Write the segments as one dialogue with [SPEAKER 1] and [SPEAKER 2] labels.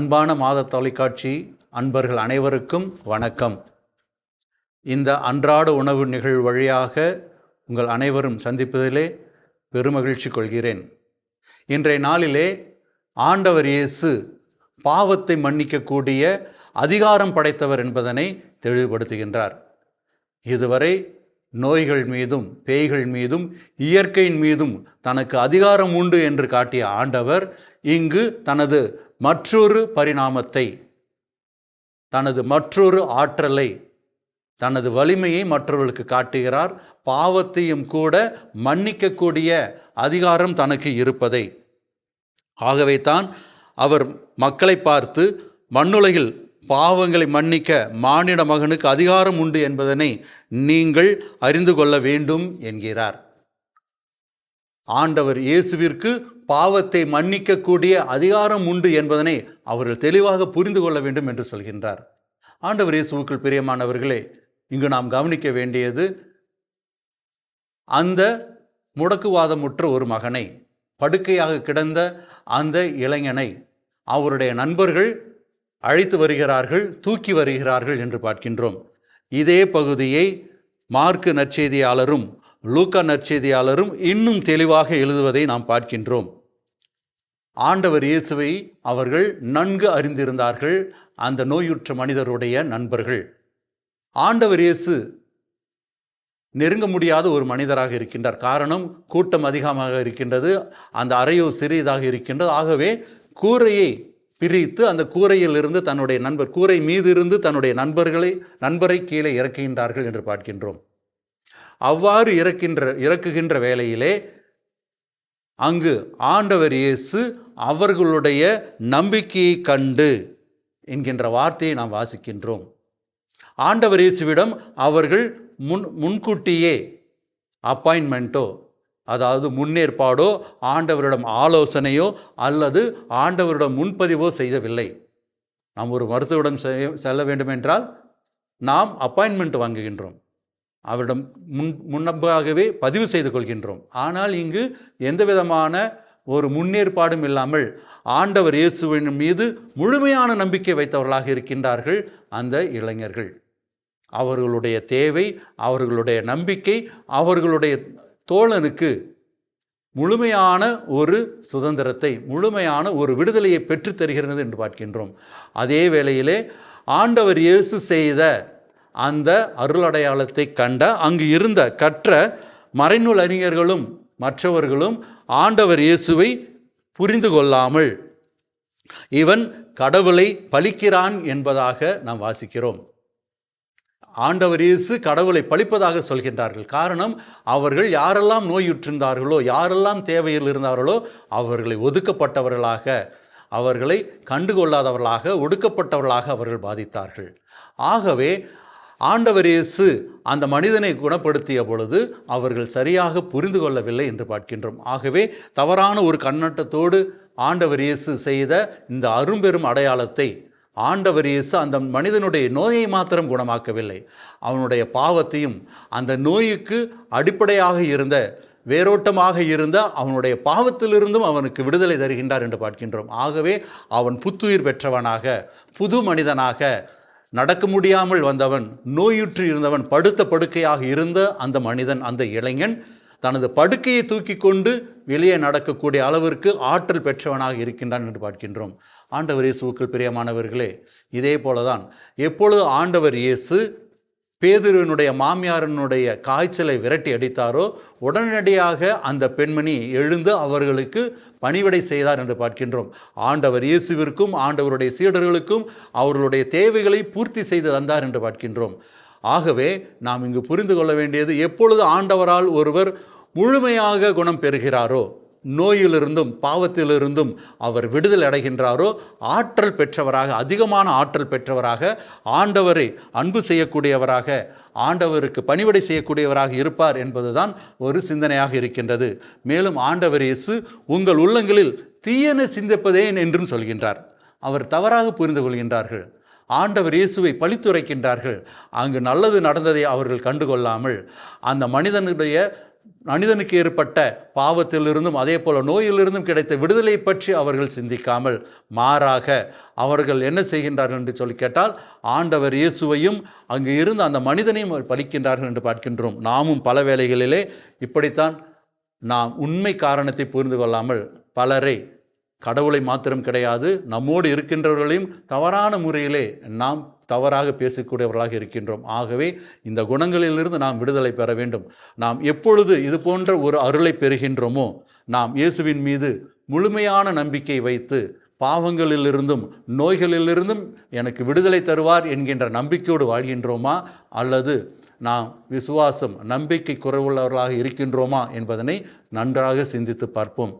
[SPEAKER 1] அன்பான மாத தொலைக்காட்சி அன்பர்கள் அனைவருக்கும் வணக்கம். இந்த அன்றாட உணவு நிகழ்வு வழியாக உங்கள் அனைவரும் சந்திப்பதிலே பெருமகிழ்ச்சி கொள்கிறேன். இன்றைய நாளிலே ஆண்டவர் இயேசு பாவத்தை மன்னிக்கக்கூடிய அதிகாரம் படைத்தவர் என்பதனை தெளிவுபடுத்துகின்றார். இதுவரை நோய்கள் மீதும் பேய்கள் மீதும் இயற்கையின் மீதும் தனக்கு அதிகாரம் உண்டு என்று காட்டிய ஆண்டவர் இங்கு தனது மற்றொரு பரிணாமத்தை தனது மற்றொரு ஆற்றலை தனது வலிமையை மற்றவர்களுக்கு காட்டுகிறார். பாவத்தையும் கூட மன்னிக்கக்கூடிய அதிகாரம் தனக்கு இருப்பதை. ஆகவே தான் அவர் மக்களை பார்த்து மண்ணுலகில் பாவங்களை மன்னிக்க மானிட மகனுக்கு அதிகாரம் உண்டு என்பதனை நீங்கள் அறிந்து கொள்ள வேண்டும் என்கிறார். ஆண்டவர் இயேசுவிற்கு பாவத்தை மன்னிக்கக்கூடிய அதிகாரம் உண்டு என்பதனை அவர்கள் தெளிவாக புரிந்து கொள்ள வேண்டும் என்று சொல்கின்றார். ஆண்டவர் இயேசுவுக்குள் பிரியமானவர்களே இங்கு நாம் கவனிக்க வேண்டியது அந்த முடக்குவாதமுற்ற ஒரு மகனை படுக்கையாக கிடந்த அந்த இளைஞனை அவருடைய நண்பர்கள் அழைத்து வருகிறார்கள் தூக்கி வருகிறார்கள் என்று பார்க்கின்றோம். இதே பகுதியை மார்க்கு நற்செய்தியாளரும் லூக்கா நற்செய்தியாளரும் இன்னும் தெளிவாக எழுதுவதை நாம் பார்க்கின்றோம். ஆண்டவர் இயேசுவை அவர்கள் நன்கு அறிந்திருந்தார்கள் அந்த நோயுற்ற மனிதருடைய நண்பர்கள். ஆண்டவர் இயேசு நெருங்க முடியாத ஒரு மனிதராக இருக்கின்றார். காரணம் கூட்டம் அதிகமாக இருக்கின்றது அந்த அறையோ சிறியதாக இருக்கின்றது. ஆகவே கூரையை பிரித்து அந்த கூரையிலிருந்து தன்னுடைய நண்பர் கூரை மீது இருந்து தன்னுடைய நண்பர்களை நண்பரை கீழே இறக்குகின்றார்கள் என்று பார்க்கின்றோம். அவ்வாறு இறக்கின்ற இறக்குகின்ற வேளையிலே அங்கு ஆண்டவர் இயேசு அவர்களுடைய நம்பிக்கையை கண்டு என்கின்ற வார்த்தையை நாம் வாசிக்கின்றோம். ஆண்டவர் இயேசுவிடம் அவர்கள் முன் முன்கூட்டியே அப்பாயின்மெண்ட்டோ அதாவது முன்னேற்பாடோ ஆண்டவரிடம் ஆலோசனையோ அல்லது ஆண்டவரிடம் முன்பதிவோ செய்யவில்லை நாம் ஒரு மருத்துவரிடம் செல்ல வேண்டுமென்றால் நாம் அப்பாயின்மெண்ட் வாங்குகின்றோம். அவரிடம் முன் முன்னபாகவே பதிவு செய்து கொள்கின்றோம். ஆனால் இங்கு எந்த விதமான ஒரு முன்னேற்பாடும் இல்லாமல் ஆண்டவர் இயேசுவின் மீது முழுமையான நம்பிக்கை வைத்தவர்களாக இருக்கின்றார்கள் அந்த இளைஞர்கள். அவர்களுடைய தேவை அவர்களுடைய நம்பிக்கை அவர்களுடைய தோழனுக்கு முழுமையான ஒரு சுதந்திரத்தை முழுமையான ஒரு விடுதலையை பெற்றுத் தருகிறது என்று பார்க்கின்றோம். அதே வேளையிலே ஆண்டவர் இயேசு செய்த அந்த அருளடையாளத்தை கண்ட அங்கு இருந்த கற்ற மறைநூல் அறிஞர்களும் மற்றவர்களும் ஆண்டவர் இயேசுவை புரிந்து கொள்ளாமல் இவன் கடவுளை பழிக்கிறான் என்பதாக நாம் வாசிக்கிறோம். ஆண்டவர் இயேசு கடவுளை பழிப்பதாக சொல்கின்றார்கள். காரணம் அவர்கள் யாரெல்லாம் நோயுற்றிருந்தார்களோ யாரெல்லாம் தேவையில் இருந்தார்களோ அவர்களை ஒதுக்கப்பட்டவர்களாக அவர்களை கண்டுகொள்ளாதவர்களாக ஒடுக்கப்பட்டவர்களாக அவர்கள் பாதித்தார்கள். ஆகவே ஆண்டவர் இயேசு அந்த மனிதனை குணப்படுத்திய பொழுது அவர்கள் சரியாக புரிந்து கொள்ளவில்லை என்று பார்க்கின்றோம். ஆகவே தவறான ஒரு கண்ணோட்டத்தோடு ஆண்டவர் இயேசு செய்த இந்த அரும்பெரும் அடையாளத்தை ஆண்டவர் இயேசு அந்த மனிதனுடைய நோயை மாத்திரம் குணமாக்கவில்லை. அவனுடைய பாவத்தையும் அந்த நோய்க்கு அடிப்படையாக இருந்த வேரோட்டமாக இருந்த அவனுடைய பாவத்திலிருந்தும் அவனுக்கு விடுதலை தருகின்றார் என்று பார்க்கின்றோம். ஆகவே அவன் புத்துயிர் பெற்றவனாக புது மனிதனாக நடக்க முடியாமல் வந்தவன் நோயுற்று இருந்தவன் படுத்த படுக்கையாக இருந்த அந்த மனிதன் அந்த இளைஞன் தனது படுக்கையை தூக்கி கொண்டு வெளியே நடக்கக்கூடிய அளவிற்கு ஆற்றல் பெற்றவனாக இருக்கின்றான் என்று பார்க்கின்றோம். ஆண்டவர் இயேசுக்கள் பிரியமானவர்களே இதே போலதான் எப்பொழுது ஆண்டவர் இயேசு பேதுருவனுடைய மாமியாரனுடைய காய்ச்சலை விரட்டி அடித்தாரோ உடனடியாக அந்த பெண்மணி எழுந்து அவர்களுக்கு பணிவிடை செய்தார் என்று பார்க்கின்றோம். ஆண்டவர் இயேசுவிற்கும் ஆண்டவருடைய சீடர்களுக்கும் அவர்களுடைய தேவைகளை பூர்த்தி செய்து தந்தார் என்று பார்க்கின்றோம். ஆகவே நாம் இங்கு புரிந்து கொள்ள வேண்டியது எப்பொழுது ஆண்டவரால் ஒருவர் முழுமையாக குணம் பெறுகிறாரோ நோயிலிருந்தும் பாவத்திலிருந்தும் அவர் விடுதலை அடைகின்றாரோ ஆற்றல் பெற்றவராக அதிகமான ஆற்றல் பெற்றவராக ஆண்டவரை அன்பு செய்யக்கூடியவராக ஆண்டவருக்கு பணிவிடை செய்யக்கூடியவராக இருப்பார் என்பதுதான் ஒரு சிந்தனையாக இருக்கின்றது. மேலும் ஆண்டவர் இயேசு உங்கள் உள்ளங்களில் தீயன சிந்திப்பதேன் என்றும் சொல்கின்றார். அவர் தவறாக புரிந்து கொள்கின்றார்கள். ஆண்டவர் இயேசுவை பழித்துரைக்கின்றார்கள். அங்கு நல்லது நடந்ததை அவர்கள் கண்டுகொள்ளாமல் அந்த மனிதனுடைய மனிதனுக்கு ஏற்பட்ட பாவத்திலிருந்தும் அதே போல் நோயிலிருந்தும் கிடைத்த விடுதலை பற்றி அவர்கள் சிந்திக்காமல் மாறாக அவர்கள் என்ன செய்கின்றார்கள் என்று சொல்லி கேட்டால் ஆண்டவர் இயேசுவையும் அங்கு இருந்து அந்த மனிதனையும் பலிக்கின்றார்கள் என்று பார்க்கின்றோம். நாமும் பல வேளைகளிலே இப்படித்தான் நாம் உண்மை காரணத்தை புரிந்து கொள்ளாமல் பலரை கடவுளை மாத்திரம் கிடையாது நம்மோடு இருக்கின்றவர்களையும் தவறான முறையிலே நாம் தவறாக பேசக்கூடியவர்களாக இருக்கின்றோம். ஆகவே இந்த குணங்களிலிருந்து நாம் விடுதலை பெற வேண்டும். நாம் எப்பொழுது இது போன்ற ஒரு அருளை பெறுகின்றோமோ நாம் இயேசுவின் மீது முழுமையான நம்பிக்கை வைத்து பாவங்களிலிருந்தும் நோய்களிலிருந்தும் எனக்கு விடுதலை தருவார் என்கின்ற நம்பிக்கையோடு வாழ்கின்றோமா? அல்லது நாம் விசுவாசம் நம்பிக்கை குறைவுள்ளவர்களாக இருக்கின்றோமா என்பதனை நன்றாக சிந்தித்து பார்ப்போம்.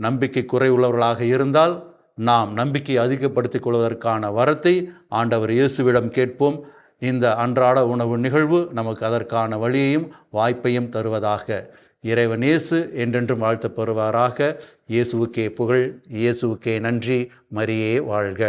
[SPEAKER 1] நம்பிக்கை குறைவுள்ளவர்களாக இருந்தால் நாம் நம்பிக்கை அதிகப்படுத்திக் கொள்வதற்கான வரத்தை ஆண்டவர் இயேசுவிடம் கேட்போம். இந்த அன்றாட உணவு நிகழ்வு நமக்கு அதற்கான வழியையும் வாய்ப்பையும் தருவதாக. இறைவன் இயேசு என்றென்றும் வாழ்த்து பெறுவாராக. இயேசுவுக்கே புகழ் இயேசுவுக்கே நன்றி. மரியே வாழ்க.